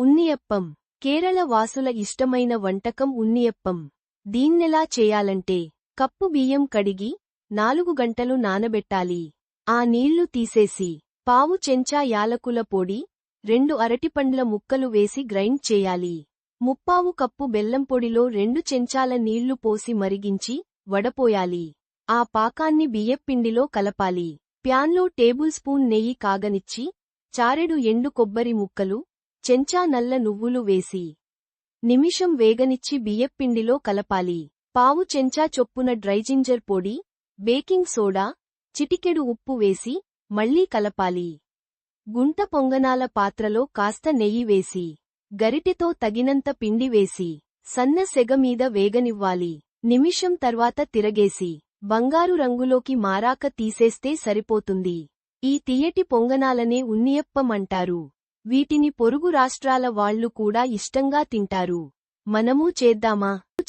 ఉన్నియప్పం. కేరళ వాసుల ఇష్టమైన వంటకం ఉన్నియప్పం. దీన్నెలా చేయాలంటే కప్పు బియ్యం కడిగి నాలుగు గంటలు నానబెట్టాలి. ఆ నీళ్ళు తీసేసి పావు చెంచా యాలకుల పొడి రెండు అరటిపండ్ల ముక్కలు వేసి గ్రైండ్ చేయాలి. ముప్పావు కప్పు బెల్లం పొడిలో రెండు చెంచాల నీళ్ళు పోసి మరిగించి వడపోయాలి. ఆ పాకాన్ని బియ్యప్పిండిలో కలపాలి. ప్యాన్లో టేబుల్ స్పూన్ నెయ్యి కాగనిచ్చి చారెడు ఎండు కొబ్బరి ముక్కలు చెంచా నల్ల నువ్వులు వేసి నిమిషం వేగనిచ్చి బియ్యప్పిండిలో కలపాలి. పావు చెంచా చొప్పున డ్రైజింజర్ పొడి బేకింగ్ సోడా చిటికెడు ఉప్పు వేసి మళ్ళీ కలపాలి. గుంట పొంగనాల పాత్రలో కాస్త నెయ్యి వేసి గరిటెతో తగినంత పిండి వేసి సన్న సెగమీద వేగనివ్వాలి. నిమిషం తర్వాత తిరగేసి బంగారు రంగులోకి మారాక తీసేస్తే సరిపోతుంది. ఈ తియ్యటి పొంగనాలనే ఉన్నియప్పం అంటారు. వీటిని పొరుగు రాష్ట్రాల వాళ్ళు కూడా ఇష్టంగా తింటారు. మనమూ చేద్దామా?